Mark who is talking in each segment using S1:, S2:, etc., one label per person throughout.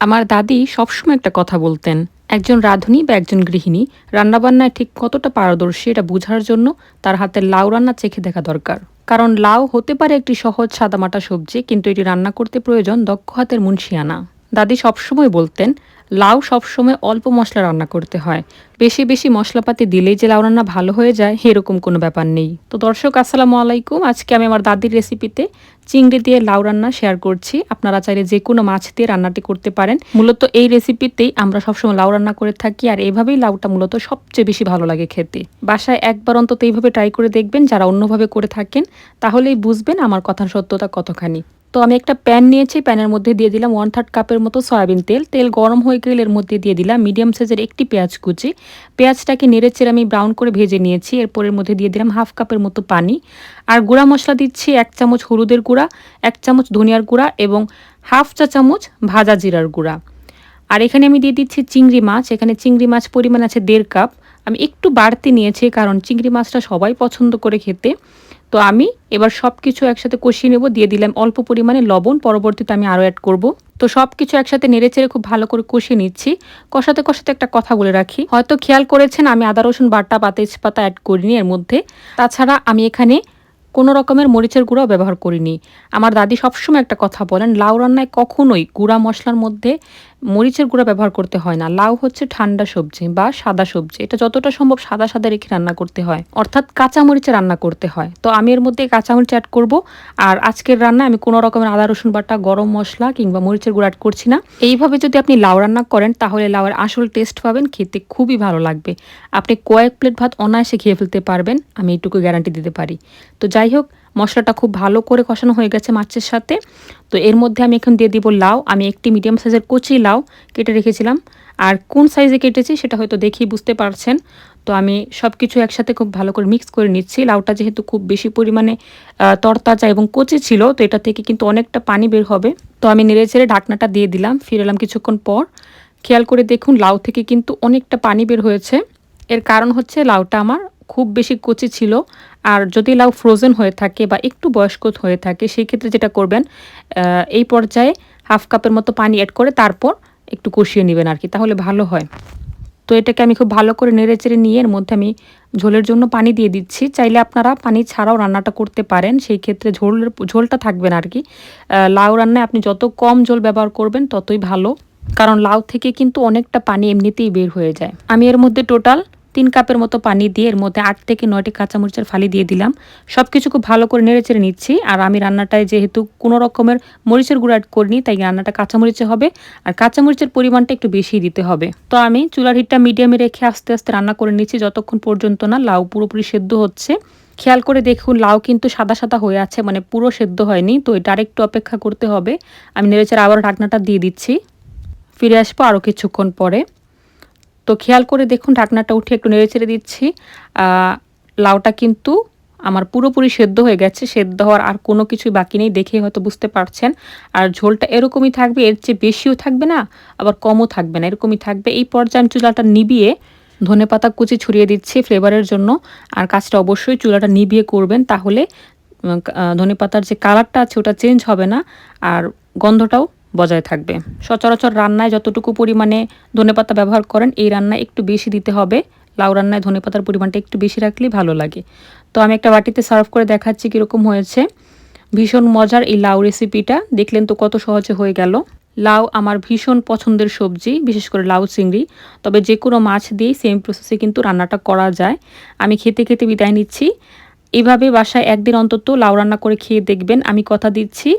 S1: আমার দাদি সবসময় একটা কথা বলতেন, একজন রাঁধুনি বা একজন গৃহিণী, রান্নাবান্নায় ঠিক কতটা পারদর্শী এটা বোঝার জন্য তার হাতের লাউ রান্না চেখে দেখা দরকার। কারণ লাউ হতে পারে একটি সহজ সাদামাটা সবজি, কিন্তু এটি রান্না করতে প্রয়োজন দক্ষ হাতের মুন্সিয়ানা। দাদি সবসময় বলতেন, লাউ সবসময় অল্প মশলা রান্না করতে হয়। বেশি বেশি মশলাপাতি দিলেই যে লাউ রান্না ভালো হয়ে যায়, এরকম কোনো ব্যাপার নেই। তো দর্শক, আসসালামু আলাইকুম। আজকে আমি আমার দাদির রেসিপিতে চিংড়ি দিয়ে লাউ রান্না শেয়ার করছি। আপনারা চাইলে যে কোনো মাছ দিয়ে রান্নাটি করতে পারেন। মূলত এই রেসিপিতেই আমরা সবসময় লাউ রান্না করে থাকি আর এভাবেই লাউটা মূলত সবচেয়ে বেশি ভালো লাগে খেতে। বাসায় একবার অন্তত এইভাবে ট্রাই করে দেখবেন। যারা অন্যভাবে করে থাকেন, তাহলেই বুঝবেন আমার কথার সত্যতা কতখানি। তো আমি একটা প্যান নিয়েছি প্যানের মধ্যে দিয়ে দিলাম ওয়ান থার্ড কাপের মতো সয়াবিন তেল। তেল গরম হয়ে গেলে এর মধ্যে দিয়ে দিলাম মিডিয়াম সাইজের একটি পেঁয়াজ কুচি। পেঁয়াজটাকে নেড়ে চেড়ে আমি ব্রাউন করে ভেজে নিয়েছি, এরপর এর মধ্যে দিয়ে দিলাম হাফ কাপের মতো পানি। আর গুঁড়া মশলা দিচ্ছি এক চামচ হলুদের গুঁড়া, এক চামচ ধনিয়ার গুঁড়া এবং হাফ চা চামচ ভাজা জিরার গুঁড়া। আর এখানে আমি দিয়ে দিচ্ছি চিংড়ি মাছ, এখানে চিংড়ি মাছ পরিমাণ আছে দেড় কাপ আমি একটু বাড়তি নিয়েছি, কারণ চিংড়ি মাছটা সবাই পছন্দ করে খেতে। তো আমি এবার সব কিছু একসাথে কষিয়ে নেব, দিয়ে দিলাম অল্প পরিমাণে লবণ, পরবর্তীতে আমি আরও অ্যাড করব। তো সব কিছু একসাথে নেড়ে চেড়ে খুব ভালো করে কষিয়ে নিচ্ছি। কষাতে কষাতে একটা কথা বলে রাখি, হয়তো খেয়াল করেছেন আমি আদা, রসুন, বাটা বা তেজপাতা অ্যাড করিনি এর মধ্যে। তাছাড়া আমি এখানে কোনো রকমের মরিচের গুঁড়াও ব্যবহার করিনি। আমার দাদি সবসময় একটা কথা বলেন, লাউ রান্নায় কখনোই গুঁড়া মশলার মধ্যে মরিচের গুঁড়া ব্যবহার করতে হয় না। লাউ হচ্ছে ঠান্ডা সবজি বা সাদা সবজি। এটা যতটা সম্ভব সাদা সাদা রেখে রান্না করতে হয়। অর্থাৎ কাঁচা মরিচে রান্না করতে হয়। তো আমি এর মধ্যে কাঁচা মরিচ অ্যাড করব। আর আজকের রান্না আমি কোনো রকমের আদা, রসুন বাটা, গরম মশলা কিংবা মরিচের গুঁড়া অ্যাড করছি না। এইভাবে যদি আপনি লাউ রান্না করেন, তাহলে লাউয়ের আসল টেস্ট পাবেন, খেতে খুবই ভালো লাগবে। আপনি কয়েক প্লেট ভাত অনায়াসে খেয়ে ফেলতে পারবেন। আমি এইটুকু গ্যারান্টি দিতে পারি। তো যাই হোক মশলাটা খুব ভালো করে কষানো হয়ে গেছে মাছের সাথে। তো এর মধ্যে আমি এখন দিয়ে দিব লাউ। আমি একটি মিডিয়াম সাইজের কচি লাউ কেটে রেখেছিলাম। আর কোন সাইজে কেটেছি সেটা হয়তো দেখেই বুঝতে পারছেন। তো আমি সব কিছু একসাথে খুব ভালো করে মিক্স করে নিচ্ছি। লাউটা যেহেতু খুব বেশি পরিমাণে তরতাজা এবং কচি ছিল, তো এটা থেকে কিন্তু অনেকটা পানি বের হবে। তো আমি নেড়ে ছেড়ে ঢাকনাটা দিয়ে দিলাম ফিরে কিছুক্ষণ পর। খেয়াল করে দেখুন, লাউ থেকে কিন্তু অনেকটা পানি বের হয়েছে। এর কারণ হচ্ছে লাউটা আমার খুব বেশি কচি ছিল। আর যদি লাউ ফ্রোজেন হয়ে থাকে বা একটু বয়স্ক হয়ে থাকে, সেই ক্ষেত্রে যেটা করবেন এই পর্যায়ে হাফ কাপের মতো পানি অ্যাড করে তারপর একটু কষিয়ে নেবেন আর কি, তাহলে ভালো হয়। তো এটাকে আমি খুব ভালো করে নেড়ে চেড়ে নিয়ে এর মধ্যে আমি ঝোলের জন্য পানি দিয়ে দিচ্ছি। চাইলে আপনারা পানি ছাড়াও রান্নাটা করতে পারেন, সেই ক্ষেত্রে ঝোলের, ঝোলটা থাকবেন আর কি। লাউ রান্নায় আপনি যত কম ঝোল ব্যবহার করবেন, ততই ভালো। কারণ লাউ থেকে কিন্তু অনেকটা পানি এমনিতেই বের হয়ে যায়। আমি এর মধ্যে টোটাল তিন কাপের মতো পানি দিয়ে এর মধ্যে আট থেকে নয়টি কাঁচামরিচের ফালি দিয়ে দিলাম। সব কিছু খুব ভালো করে নেড়ে চেড়ে নিচ্ছি। আর আমি রান্নাটায় যেহেতু কোনো রকমের মরিচের গুঁড়ো করিনি, তাই রান্নাটা কাঁচামরিচে হবে। আর কাঁচামরিচের পরিমাণটা একটু বেশি দিতে হবে। তো আমি চুলার হিটটা মিডিয়ামে রেখে আস্তে আস্তে রান্না করে নিচ্ছি, যতক্ষণ পর্যন্ত না লাউ পুরোপুরি সেদ্ধ হচ্ছে। খেয়াল করে দেখুন, লাউ কিন্তু সাদা সাদা হয়ে আছে মানে পুরো সেদ্ধ হয়নি। তো এটা আরেকটু অপেক্ষা করতে হবে। আমি নেড়েচেড়ে আবার ঢাকনাটা দিয়ে দিচ্ছি। ফিরে আসব আরও কিছুক্ষণ পরে। তো খেয়াল করে দেখুন, ঢাকনাটা উঠে একটু নেড়ে ছেড়ে দিচ্ছি। লাউটা কিন্তু আমার পুরোপুরি সেদ্ধ হয়ে গেছে, সেদ্ধ হওয়ার আর কোনো কিছুই বাকি নেই, দেখেই হয়তো বুঝতে পারছেন। আর ঝোলটা এরকমই থাকবে, এর চেয়ে বেশিও থাকবে না, আবার কমও থাকবে না, এরকমই থাকবে। এই পর্যায়ে চুলাটা নিবিয়ে ধনে পাতা কুচি ছড়িয়ে দিচ্ছি ফ্লেভারের জন্য। আর কাজটা অবশ্যই চুলাটা নিবিয়ে করবেন, তাহলে ধনে পাতার যে কালারটা আছে, ওটা চেঞ্জ হবে না। আর গন্ধটাও বজায় থাকবে। সচরাচর রান্নায় যতটুকু পরিমাণে ধনেপাতা ব্যবহার করেন, এই রান্নায় একটু বেশি দিতে হবে। লাউ রান্নায় ধনেপাতার পরিমাণটা একটু বেশি রাখলেই ভালো লাগে। তো আমি একটা বাটিতে সার্ভ করে দেখাচ্ছি কীরকম হয়েছে। ভীষণ মজার এই লাউ রেসিপিটা। দেখলেন তো কত সহজে হয়ে গেল। লাউ আমার ভীষণ পছন্দের সবজি, বিশেষ করে লাউ চিংড়ি। তবে যে কোনো মাছ দিয়েই সেম প্রসেসে কিন্তু রান্নাটা করা যায়। আমি খেতে খেতে বিদায় নিচ্ছি। এভাবে বাসায় একদিন অন্তত লাউ রান্না করে খেয়ে দেখবেন। আমি কথা দিচ্ছি।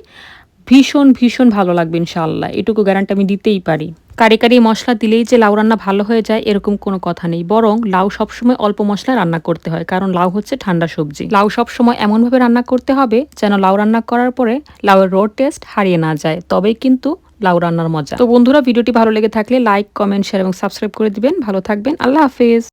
S1: ভীষণ ভীষণ ভালো লাগবে ইনশাআল্লাহ। এটুকু গ্যারান্টি আমি দিতেই পারি। কারি কারি মশলা দিলেই যে লাউ রান্না ভালো হয়ে যায়, এরকম কোনো কথা নেই। বরং লাউ সবসময় অল্প মশলা রান্না করতে হয়, কারণ লাউ হচ্ছে ঠান্ডা সবজি। লাউ সবসময় এমনভাবে রান্না করতে হবে যেন লাউ রান্না করার পরে লাউয়ের রোড টেস্ট হারিয়ে না যায়। তবেই কিন্তু লাউ রান্নার মজা। তো বন্ধুরা, ভিডিওটি ভালো লেগে থাকলে লাইক কমেন্ট শেয়ার এবং সাবস্ক্রাইব করে দিবেন। ভালো থাকবেন। আল্লাহ হাফেজ।